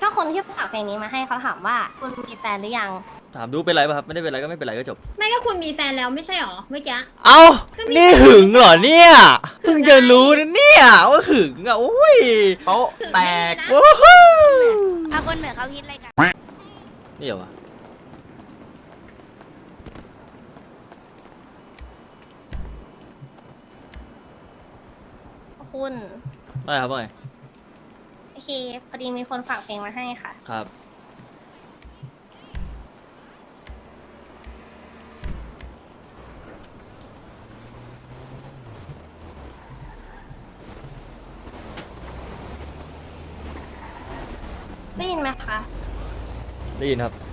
ถ้าคนที่ฝากเพลงนี้มาให้เขาถามว่าคุณมีแฟนหรือยัง ถามดูเป็นไรป่ะครับไม่ได้เป็นไรก็ไม่เป็นไรก็จบ ไม่ก็คุณมีแฟนแล้วไม่ใช่หรอเมื่อกี้ เอ้าก็มี นี่หึงเหรอเนี่ยเพิ่งจะรู้นะเนี่ยว่าหึงอะโอ้ยโต๊ะแตกโอ้โหเอาคนเหนือเขาคิดอะไรกัน นี่เหรอวะคุณ อะไรครับว่าไงโอ เคพอดีมีคนฝากเพลงมาให้ค่ะ ครับ ได้ยินไหมคะ ได้ยินครับ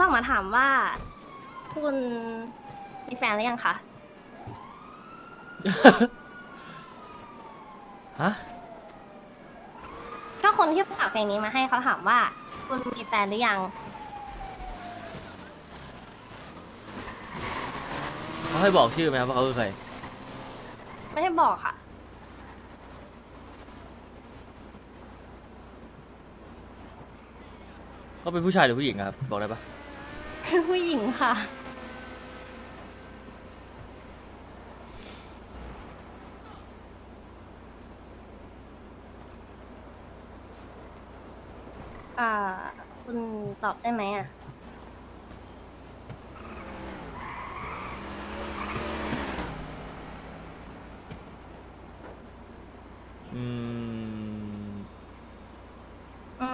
ฝากมาถามว่า คุณมีแฟนหรือยังคะ ฮะ ถ้าคนที่ฝากเพลงนี้มาให้เขาถามว่า คุณมีแฟนหรือยัง เขาให้บอกชื่อไหมครับว่าเขาคือใคร ไม่ให้บอกค่ะ เขาเป็นผู้ชายหรือผู้หญิงอะครับ บอกได้ปะ เป็นผู้หญิงค่ะ อ่า คุณตอบได้ไหมอะ อืม อื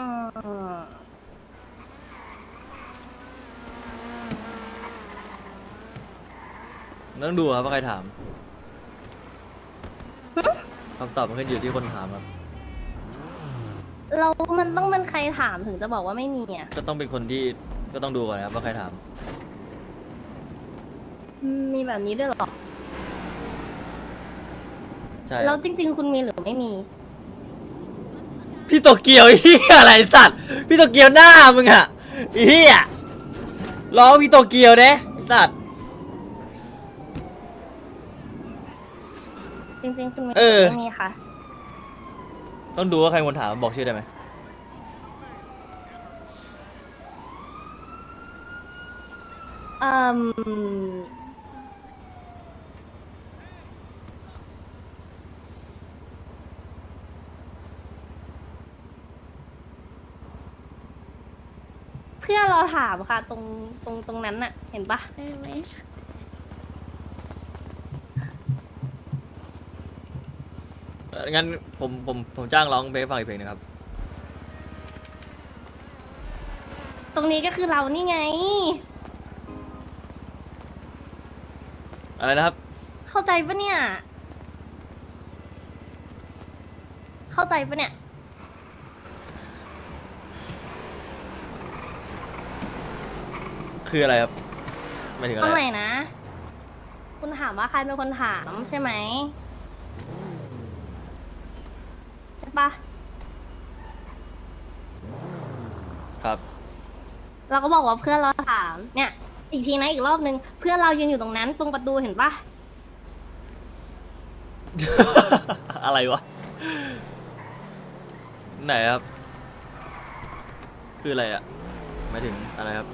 ม ต้องดูครับว่าใครถามคำตอบมันขึ้นอยู่ที่คนถามครับ เรามันต้องเป็นใครถามถึงจะบอกว่าไม่มีอะก็ต้องเป็นคนที่ก็ต้องดูก่อนนะครับว่าใครถาม อืมมีแบบนี้ด้วยเหรอใช่แล้วจริง ๆ คุณมีหรือไม่มี พี่โตเกียวไอ้เฮียอะไรสัตว์ พี่โตเกียวหน้ามึงอะไอ้เฮียร้องพี่โตเกียวเด้ไอ้สัตว์ จริง ๆ คุณมีหเอรืออ ไม่มีค่ะ ต้องดูว่าใครคนถามบอกชื่อได้ไหมอืมเพื่อนเราถามค่ะ ตรงตรงตรงนั้นน่ะ เห็นปะเออไม่ งั้นผมผมผมจ้างร้องเพลงให้ฟังอีกเพลงหนะครับ ตรงนี้ก็คือเรานี่ไง อะไรนะครับ เข้าใจปะเนี่ย เข้าใจปะเนี่ย คืออะไรครับหมายถึงอะไรไรงไหนนะ คุณถามว่าใครเป็นคนถามใช่ไหม ปะครับ เราก็บอกว่าเพื่อนเราถาม เนี่ย อีกทีนะอีกรอบนึง เพื่อนเรายืนอยู่ตรงนั้น ตรงประตูเห็นปะอะไรวะ ไหนครับ คืออะไรอะหมายถึงอะไรครับ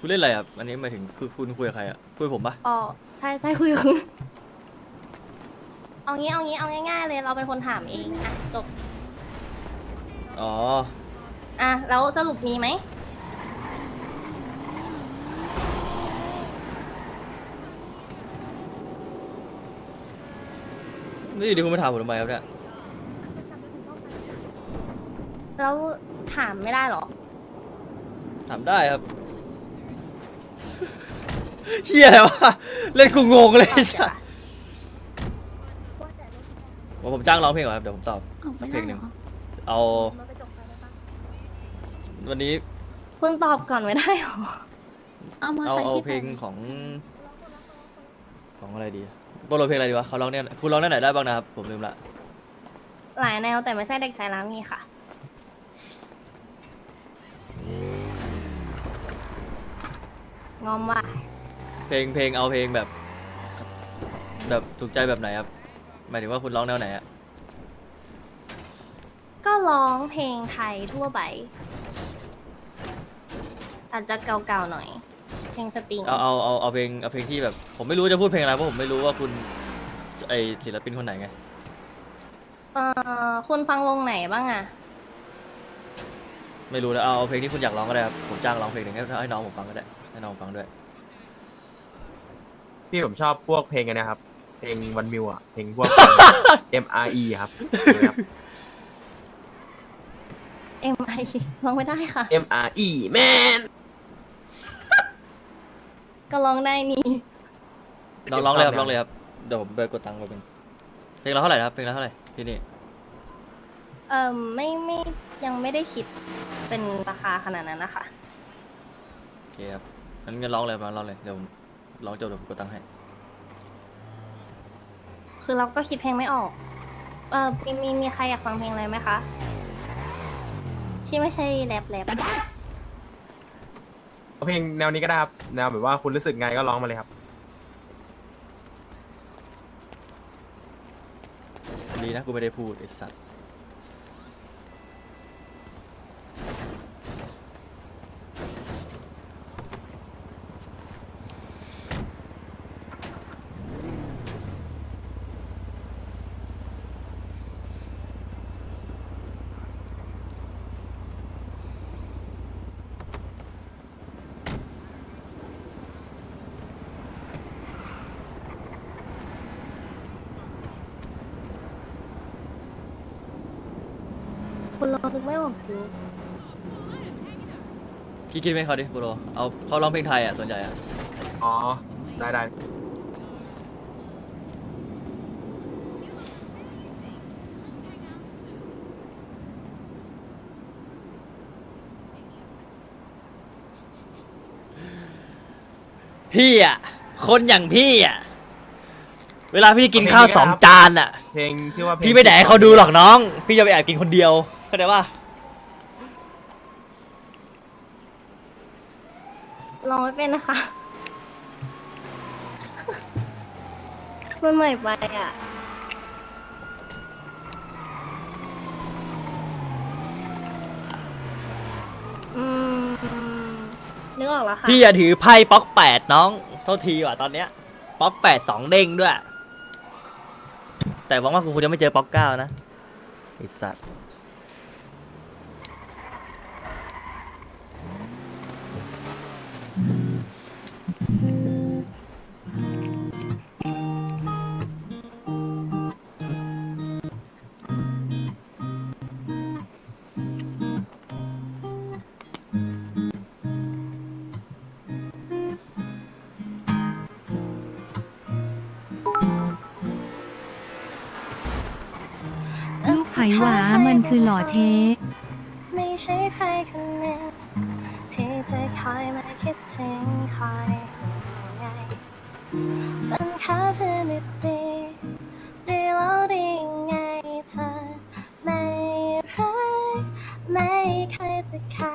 คุณเล่นอะไรครับอันนี้หมายถึงคือคุณคุยกับใครอะคุยกับผมปะอ๋อใช่ใช่คุยกับคุณเอางี้เอางี้เอาง่ายๆ เลยเราเป็นคนถามเองอะจบอ๋อ อะแล้วสรุปมีไหมนี่อยู่ดีคุณมาถามผมทำไมครับเนี่ย แล้วถามไม่ได้เหรอ ถามได้ครับ เฮียอะไรวะ เล่นกูงงเลยตอบใช่เดี๋ยวอะผมจ้างร้องเพลงก่อนครับ เดี๋ยวผมตอบสักเพลงหนึ่ง เอา วันนี้คุณตอบก่อนไม่ได้เหรอ เอามาเอาใส่เอาที่เพลงของ ของอะไรดีโบโลเพลงอะไรดีวะเขาร้องเนี่ยคุณร้องได้ไหนได้บ้างนะครับ ผมลืมละ หลายแนวแต่ไม่ใช่เด็กชายร้ามีค่ะ งอมว่า เพลงเพลงเอาเพลงแบบ แบบถูกใจแบบไหนครับหมายถึงว่าคุณร้องแนวไหนอะก็ร้องเพลงไทยทั่วไปอาจจะเก่าๆหน่อย เพลงสตริงเอาเอาเอาเอาเพลงเอาเพลงที่แบบ ผมไม่รู้จะพูดเพลงอะไรเพราะผมไม่รู้ว่าคุณไอศิลปินคนไหนไงเอ่อคุณฟังวงไหนบ้างอะไม่รู้แล้วเอาเอาเพลงที่คุณอยากร้องก็ได้ครับผมจ้างร้องเพลงหนึ่งให้ให้น้องผมฟังก็ได้ให้น้องผมฟังด้วย พี่ผมชอบพวกเพลงกันนะครับ เพลงวันมิวอะ เพลงพวก M R E ครับครับ เอ็มไอร้องไม่ได้ค่ะ M R E man ก็ร้องได้นี่ร้องร้องเลยครับร้องเลยครับ เดี๋ยวผมไปกดตังค์ไปเป็นเพลงละเท่าไหร่นะครับ เพลงละเท่าไหร่ที่นี่ เอ่อไม่ไม่ยังไม่ได้คิดเป็นราคาขนาดนั้นนะคะ โอเคครับงั้นงั้นร้องเลยมาร้องเลย เดี๋ยวผม ร้องจบเดี๋ยวผมกดตังค์ให้ คือเราก็คิดเพลงไม่ออก เอ่อมีมีมีใครอยากฟังเพลงอะไรไหมคะ ที่ไม่ใช่แรปแรปเอาเพลงแนวนี้ก็ได้ครับแนวแบบว่าคุณรู้สึกไงก็ร้องมาเลยครับ ดีนะกูไม่ได้พูดไอ้สัสคุ ณรอนึกไม่ออกจริงคิดคิดไหมเขาดิโบโลเอาเขาร้องเพลงไทยอะส่วนใหญ่อะอ๋อ ได้ได้พี่อะ คนอย่างพี่อะ เวลาพี่กินข้าวสองจานอะ เพลงชื่อว่าเพลง พี่ไม่แดกให้เขาดูหรอกน้อง พี่จะไปแอบกินคนเดียว เข้าใจป่ะลองไม่เป็นนะคะ มันใหม่ไปอะ อืม นึกออกแล้วค่ะ พี่อย่าถือไพ่ป๊อกแปดน้องโทษทีว่ะตอนเนี้ยป๊อกแปดสองเด้งด้วย แต่หวังว่ากูคงจะไม่เจอป๊อกเก้านะไอสัตว์ ลูกไผ่หวามันคือหล่อเท ไม่ใช่ใครคน คอยมาคิดถึงคอยห่วงใยเป็นแค่เพื่อนดีดีแล้วดีไงเธอไม่รักไม่เคยจะแค่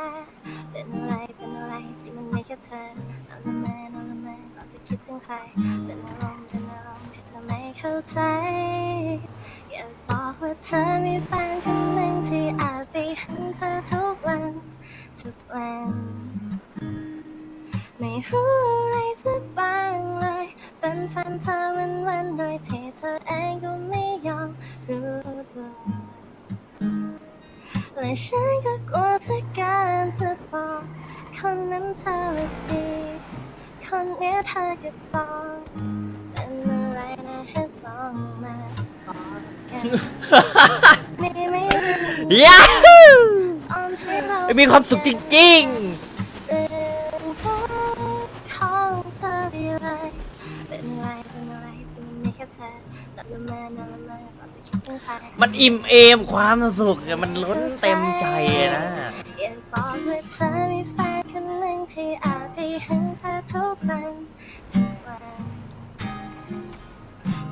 เป็นอะไรเป็นอะไรที่มันไม่แค่เธอนอนละเมอนอนละเมอเราจะคิดถึงใครเป็นอารมณ์เป็นอารมณ์ที่เธอไม่เข้าใจอยากบอกว่าเธอมีแฟนคนหนึ่งที่อาจไปเห็นเธอทุกวันทุกวัน รู้อะไรสักบ้างเลย เป็นแฟนเธอวันวันๆโดยที่เธอเองก็ไม่ยอมรู้ตัวและฉันก็กลัวเธอการจะบอกคนนั้นเธอว่าดีคนเนี้ยเธอก็จองเป็นอะไรนะให้ต้องมาบอกกันไม่ไม่รู้ ยาฮูตอนที่เรา มีความสุขจริงเมันอิ่มเอมความสุขเนี่ยมันล้นเต็มใจนะอย่าบอกว่าเธอมีแฟนคนหนึ่งที่อาจไปเห็นเธอทุกวันทุกวัน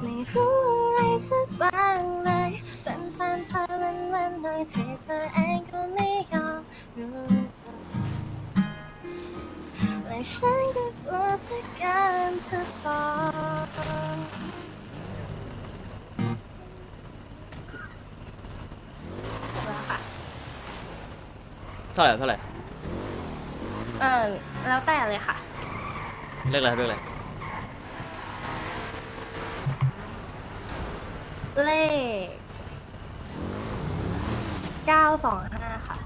ไม่รู้อะไรสักบ้างเลยเป็นแฟนเธอวันวันๆโดยที่เธอเองก็ไม่ยอมรู้ตัวและฉันก็กลัวสักการจะบอก เท่าไหร่เท่าไหร่เออแล้วแต่เลยค่ะเรียกอะไรครับเรียกอะไรเลขเก้าสองห้าค่ะ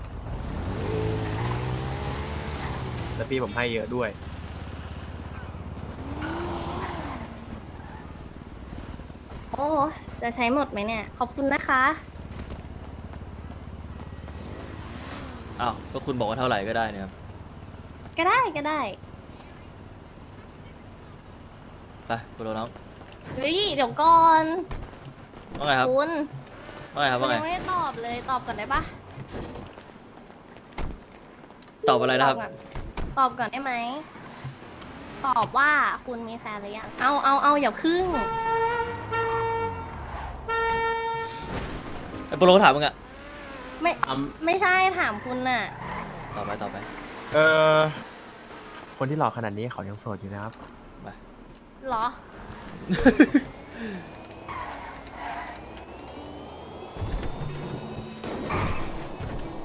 แล้วพี่ผมให้เยอะด้วย โอ้ จะใช้หมดไหมเนี่ย ขอบคุณนะคะ อ้าวก็คุณบอกว่าเท่าไหร่ก็ได้เนี่ยครับก็ได้ก็ได้ไปโปรน้องเฮ้ยเดี๋ยวก่อนว่าไงครับคุณว่าไงครับคุณว่าไงยังไม่ได้ตอบเลยตอบก่อนได้ปะตอบอะไรนะครับตก่อนตอบก่อนได้ไหมตอบว่าคุณมีแฟนหรือยังเอาเอาเอาอย่าพึ่งไอ้โปรถามมึงอะ ไม่อืมไม่ใช่ถามคุณน่ะ ต่อไปต่อไปเออคนที่หล่อขนาดนี้เขายังโสดอยู่นะครับ ไปเหรอ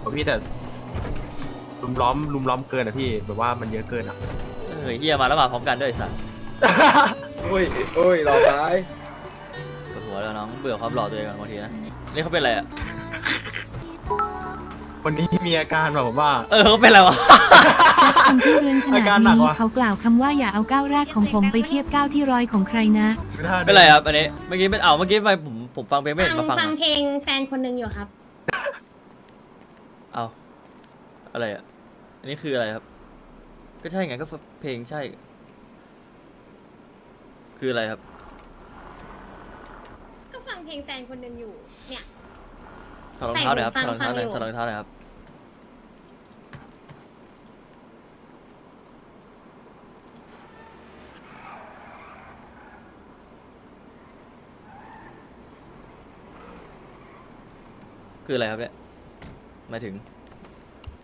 ผมพี่แต่ลุมล้อมลุมล้อมเกินอะพี่แบบว่ามันเยอะเกินอะ เฮ้ยเฮียมาแล้วมาพร้อมกันด้วยไอ้สัสโอ้ยโอ้ยหล่อตายปวดหัวแล้วน้องเบื่อความหล่อตัวเองบางทีนะนี่เขาเป็นอะไรอะ คนนี้มีอาการแบบผมว่า เออเขาเป็นอะไรวะ คนที่เรือนขนาอาดการหนักนี้ว่ะ เขากล่าวคำว่าอย่าเอาก้าวแรกของผมไปเทียบก้าวที่ร้อยของใครนะเป็นไรครับอันนี้ เมื่อกี้เป็นเอาเมื่อกี้ทำไมผมผมฟังเพลงไม่เห็นฟังมาฟังฟังอะเพลงแฟนคนหนึ่งอยู่ครับ เอาอะไรอะ อันนี้คืออะไรครับ ก็ใช่ไงก็เพลงใช่ คืออะไรครับ ก็ฟังเพลงแฟนคนหนึ่งอยู่ เนี่ย ถอดรองเท้าหน่อยครับใส่ถอดหูรองเท้าหน่อยฟังอยู่ถอดรองเท้าหน่อยครับคืออะไรครับเนี่ยหมายถึง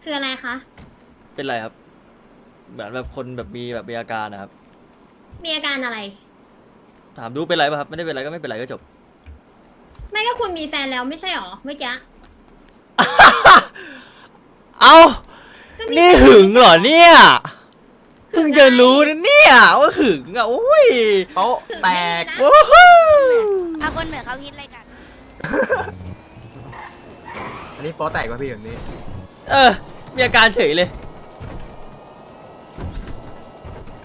คืออะไรคะ เป็นไรครับ เหมือนแบบคนแบบมีแบบมีอาการนะครับ มีอาการอะไร ถามดูเป็นไรป่ะครับ ไม่ได้เป็นไรก็ไม่เป็นไรก็จบ ไม่ก็คุณมีแฟนแล้วไม่ใช่หรอเมื่อกี้ เอาก็มีนี่หึงเหรอเนี่ยเพิ่งจะรู้นะเนี่ยว่าหึงอะโอ้ยโต๊ะแตกโอ้โหเอาคนเหนือเขาคิดอะไรกัน อันนี้โป๊ะแตกป่ะพี่แบบนี้ เออ มีอาการเฉยเลย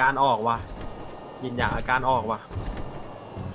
การออกว่ะยินอย่างอาการออกว่ะ